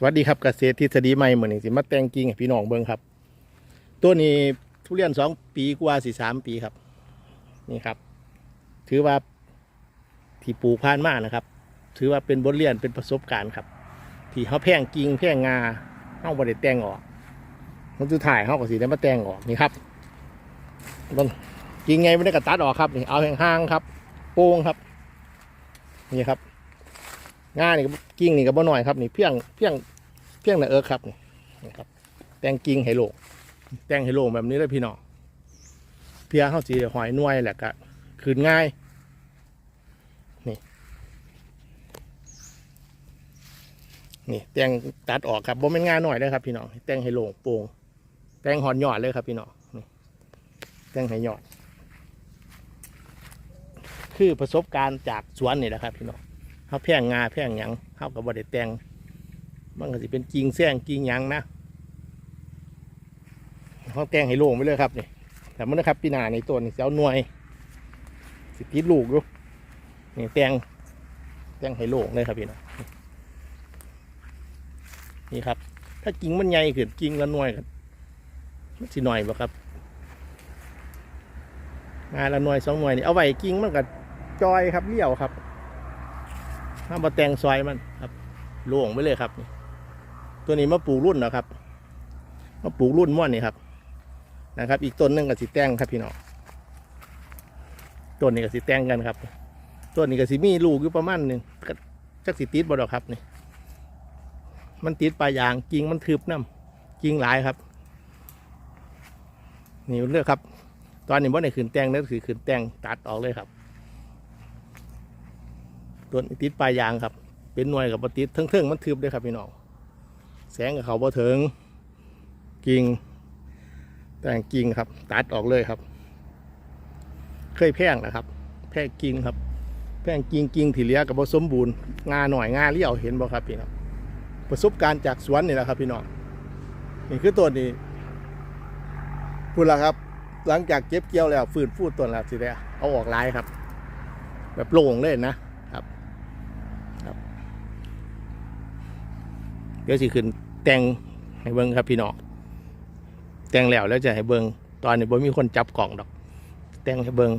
สวัสดีครับเกษตรทฤษฎีใหม่เหมือนสิมาแต่งกิ่งให้พี่น้องเบิ่งครับ ตัวนี้ทุเรียนสองปีกว่าสี่สามปีครับ นี่ครับ ถือว่าที่ปลูกผ่านมากนะครับ ถือว่าเป็นบทเรียนเป็นประสบการณ์ครับ ที่เขาแพงกิ่งแพงงาเขาบริแต่งออกมันสุดท้ายเขาก็สีได้มาแต่งออกนี่ครับเบางกิ่งไงไม่ได้กระตัดออกครับนี่เอาห่างๆครับ โป้งครับ นี่ครับ ง่ายนี่ก็กิ่งนี่ก็บ่น้อยครับนี่เพียงเพียงเพียงนะเอิร์กครับนี่นะครับ แตงกิ่งให้โลแตงให้โลแบบนี้เลยพี่น้องเพียเข้าสีหอยน่วยแหละก็คืนง่ายนี่นี่แตงตัดออกครับบ่เป็นง่านหน่อยเลยครับพี่น้องแตงให้โลโปร่งแตงหอนหยอดเลยครับพี่น้องนี่แตงให้หยอดคือประสบการณ์จากสวนนี่แหละครับพี่น้อง เขาแพงงาแพงหยังเขากับบดแตงมันก็สิเป็นกิ่งแซงกิ่งหยังนะเขาแตงให้โล่งไปเลยครับนี่แต่มันนะครับปีนาในตัวนี่เจ้าหน่วย สิติลูกอยู่นี่แตงแตงให้โล่งเลยครับพี่น้องนี่ครับ ถ้ากิ่งมันใหญ่ขึ้นกิ่งละหน่วยกันมันสิหน่อยบ่ครับงานละหน่วยสองหน่วยนี่เอาไว้กิ่งมันก็จอยครับเลี้ยวครับ ถ้ามาแต่งซอยมันครับโล่งไปเลยครับ ตัวนี้มาปลูกรุ่นนะครับมาปลูกรุ่นม่วนนี่ครับ นะครับ อีกต้นหนึงกับสีแตงครับพี่น้องต้นนี้กับสีแตงกันครับต้นนี้กับสีมีลูกอยู่ประมาณหนึ่งก็จักสีติดบ่ดอกครับนี่ มันติดปลายยางกิ่งมันทึบน้ำกิ่งหลายครับ นี่เลือกครับ ตอนนี้ว่าในขืนแตงนั่นคือขืนแตงตัดออกเลยครับ ต้นติดปลายยางครับ เป็นหน่วยกับปติดเทิงๆมันทึบเลยครับพี่น้องแสงกับเขาบ่ถึงกิ่งแต่งกิ่งครับ ตัดออกเลยครับ เคยแพงนะครับ แพงกิ่งครับ แพงกิ่งกิ่งที่เลี้ยกับผสมบูรณ์งาหน่อยงาเลี้ยวเห็นบ่ครับพี่น้องประสบการณ์จากสวนนี่แหละครับพี่น้องนี่คือต้นนี้พูดแล้วครับ หลังจากเก็บเกี่ยวแล้วฝืนฟูต้นแล้วสิได้เอาออกลายครับ แบบโล่งเลยนะ เดี๋ยวสิขึ้นแต่งให้เบิ้งครับพี่น้องแต่งแล้วแล้วจะให้เบิ้งตอนนี้บ่มีคนจับกล่องดอก แต่งให้เบิ้ง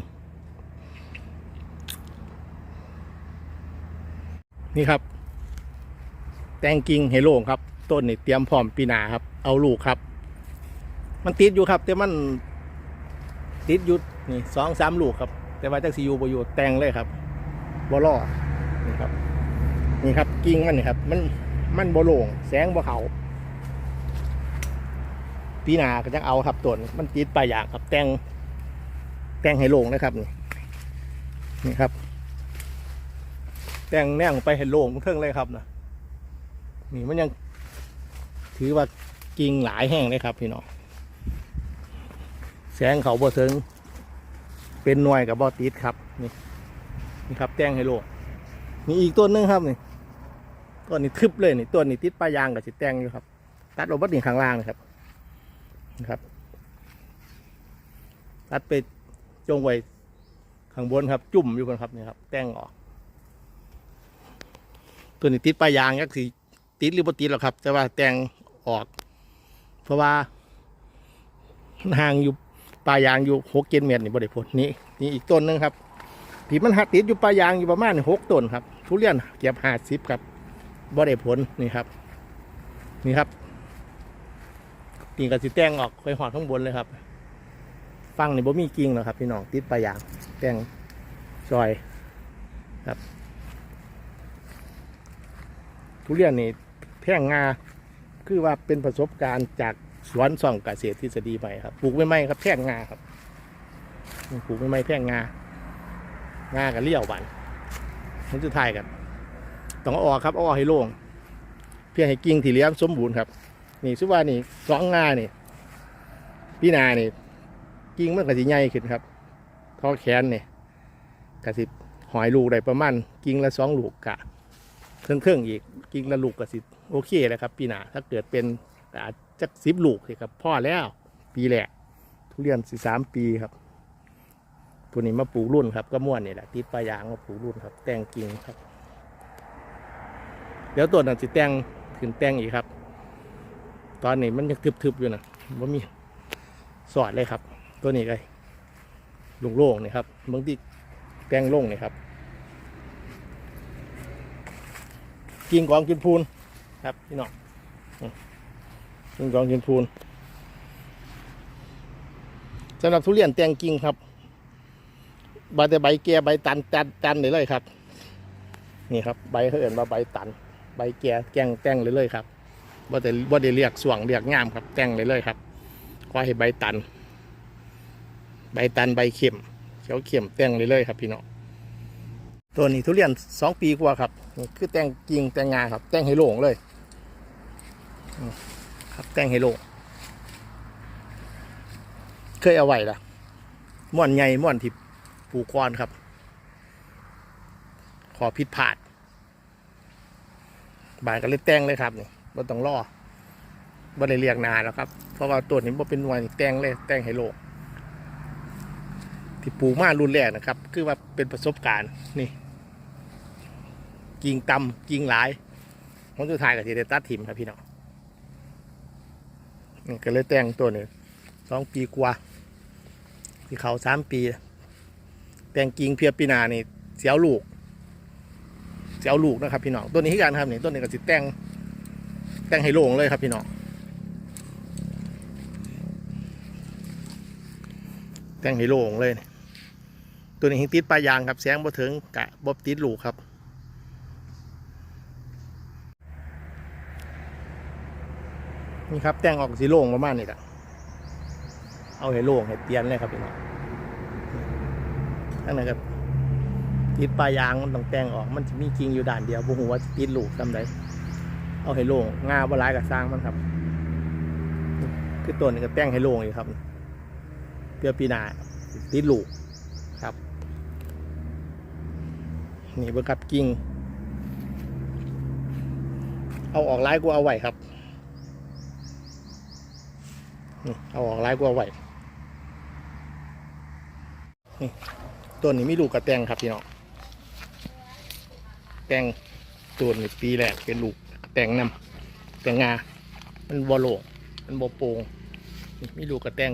นี่ครับ แต่งกิ่งให้โล่งครับ ต้นนี่เตรียมพร้อมปีนาครับ เอาลูกครับ มันติดอยู่ครับ แต่มันติดอยู่นี่สองสามลูกครับ แต่ว่าจักสิอยู่บ่อยู่แต่งเลยครับบ่รอนี่ครับ นี่ครับกิ่งมันนี่ครับ มัน มันบ่โล่งแสงบ่เขาปีนาก็จะเอาครับต้นมันติดปลายอย่างครับแต่งแต่งให้โล่งนะครับนี่นี่ครับ แต่งแนงไปให้โล่งเทิงเลยครับนะนี่มันยังถือว่ากิ่งหลายแห้งเลยครับพี่น้องแสงเขาบ่เถึงเป็นหน่วยกับบ่ติดครับนี่นี่ครับ แต่งให้โล่งนี่อีกต้นหนึงครับนี่ ต้นนี้ทึบเลยนี่ต้นนี้ติดปลายยางกับสิแตงอยู่ครับ ตัดออกบัดนี่ข้างล่างนะครับนะครับตัดไปจงไว้ข้างบนครับ จุ่มอยู่บนครับนี่ครับแต่งออก ตัวนี้ติดปลายยางยักษ์สีติดหรือบ่ติดหรอกครับ แต่ว่าแตงออก เพราะว่าห่างอยู่ปลายยางอยู่หกเกนเมตรนี่บริผลนี่นี่อีกต้นหนึงครับที่มันหักติดอยู่ปลายยางอยู่ประมาณหกต้นครับทุเรียนเก็บห้าสิบครับ บ่ได้ผลนี่ครับ นี่ครับกิ่งกับสิแตงออกค่อยหอดข้างบนเลยครับ ฟังนี่บ่มีกิ่งหรอครับ พี่น้องติดปลายยางแตงซอยครับ ทุเรียนนี่แพงงาคือว่าเป็นประสบการณ์จากสวนส่องเกษตรทฤษฎีใหม่ครับปลูกไม่ไม่ครับแพงงาครับปลูกไม่ไม่แพงงางากับเลี้ยวหวานมันจะทายกัน ต้องเอาออกครับออกให้โล่งเพื่อให้กิ่งที่เลี้ยมสมบูรณ์ครับ นี่สุว่านี่สองงานี่พี่นานี่กิ่งมันก็สิใหญ่ขึ้นครับท่อแขนนี่กระสิหอยลูกได้ประมาณกิ่งละสองลูกกะเครื่องเครื่องอีกกิ่งละลูกกระสิโอเคเลยครับ ปีหนาถ้าเกิดเป็นอาจจะสิบลูกสิครับพ่อแล้ว ปีแรกทุเรียนสิสามปีครับตัวนี้มาปลูกรุ่นครับก็ม่วนนี่แหละติดปลายางมาปลูกรุ่นครับ แต่งกิ่งครับ ดี๋ยวตัวนั้นสิแต่งถขึ้นแต่งอีกครับ ตอนนี้มันยังทึบๆอยู่นะว่ามีสอดเลยครับ ตัวนี้เลยโล่งๆนี่ครับบางทีแต่งโล่งนี่ครับกิ่งกองกินพูนครับพี่น้องกิ่งกองกินพูนสำหรับทุเรียนแตงกิ่งครับใบแต่ใบแก่ใบตันตันตันเลยเลยครับ นี่ครับ ใบเขาเอ่นว่าใบตัน ใบแก่แกงแตงเลยเลยครับว่าแต่ว่าได้เรียกสว่างเรียกงามครับ แตงเลยเลยครับก็ให้ใบตัน ใบตันใบเข็มเขียวเข็มแตงเลยเลยครับ พี่น้องตัวนี้ทุเรียนสองปีกว่าครับคือแต่งกิ่งแต่งงาครับ แต่งให้โล่งเลยครับแต่งให้โล่งเคยเอาไว้ละม่วนใหญ่ม่วนที่ปูกควอนครับ ขอผิดพลาด บานก็เลยแต่งเลยครับนี่บ่ต้องรอบ่ได้เรียกนานแล้วครับ เพราะว่าตัวนี้บ่เป็นหน่วยนี่แต่งเลยแต่งให้โล่งที่ปูมารุ่นแรกนะครับ คือว่าเป็นประสบการณ์นี่กิงตำกิงหลายผมสุดท้ายกับทีเดตัดถิ่มครับพี่น้องนี่ก็เลยแต่งตัวนี้สองปีกว่าที่เขาสามปี แต่งกิงเพียบปีนานี่เสียวลูก เสียวลูกนะครับพี่น้องตัวนี้ที่การครับนี่ต้นนี้ก็สิแต่งแต่งให้โล่งเลยครับพี่น้องแต่งให้โล่งเลย ตัวนี้หิงติดปลายยางครับแสงบ่ถึงกะบ่ติดลูกครับนี่ครับแต่งออกสีโล่งประมาณนี้แหละเอาให้โล่งให้เตียนเลยครับพี่น้องทั้งนั้นครับ ติดปลายยางมันต้องแต่งออกมันจะมีกิ่งอยู่ด้านเดียวบุหัวาจะติดลูกทำไดเอาให้โล่งงาบลายกับสร้างมันครับ คือตัวนี้ก็แต่งให้โล่งอีกครับเพื่อปีหนาติดลูกครับ นี่เบิกครับกิ่งเอาออกไล่กูเอาไว้ครับนี่เอาออกไล่กว่าไหวนี่ต้นนี้มีลูกกระแตงครับพี่น้อง แตงตัวนี้ปีแรกเป็นลูกแต่งนำแต่งงา มันบอโลมันบอโปงมีลูกกระแตง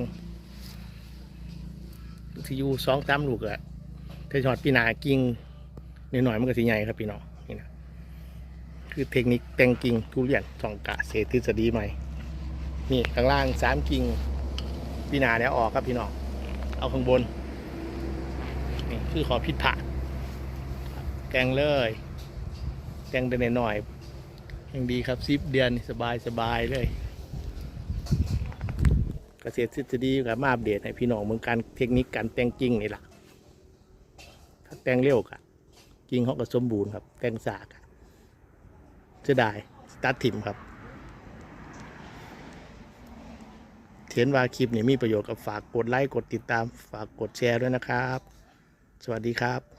ที่อยู่สองสามลูกอะเทชอดปีนากิ่งหน่อยๆมันก็สีใหญ่ครับพี่น้องนี่นะคือเทคนิคแตงกิ่งทุเรียนสองกะเศรษฐฤษฎีใหม่ นี่ข้างล่างสามกิ่งพี่นาเนี่ยออกครับพี่น้องเอาข้างบนนี่คือขอพิษผ่าแกงเลย แกงเดินหน่อยๆยังดีครับซิบเดือนสบายสบายเลยเกษตรทฤษฎีกับมาอัปเดตให้พี่น้องเมืองการเทคนิคการแต่งกิ่งนี่แหละถ้าแต่งเร็วกะกิ่งเขาก็สมบูรณ์ครับ แต่งสากะเสียดายตัดถิ่มครับเห็นว่าคลิปนี้มีประโยชน์กับฝากกดไลค์กดติดตามฝากกดแชร์ด้วยนะครับ สวัสดีครับ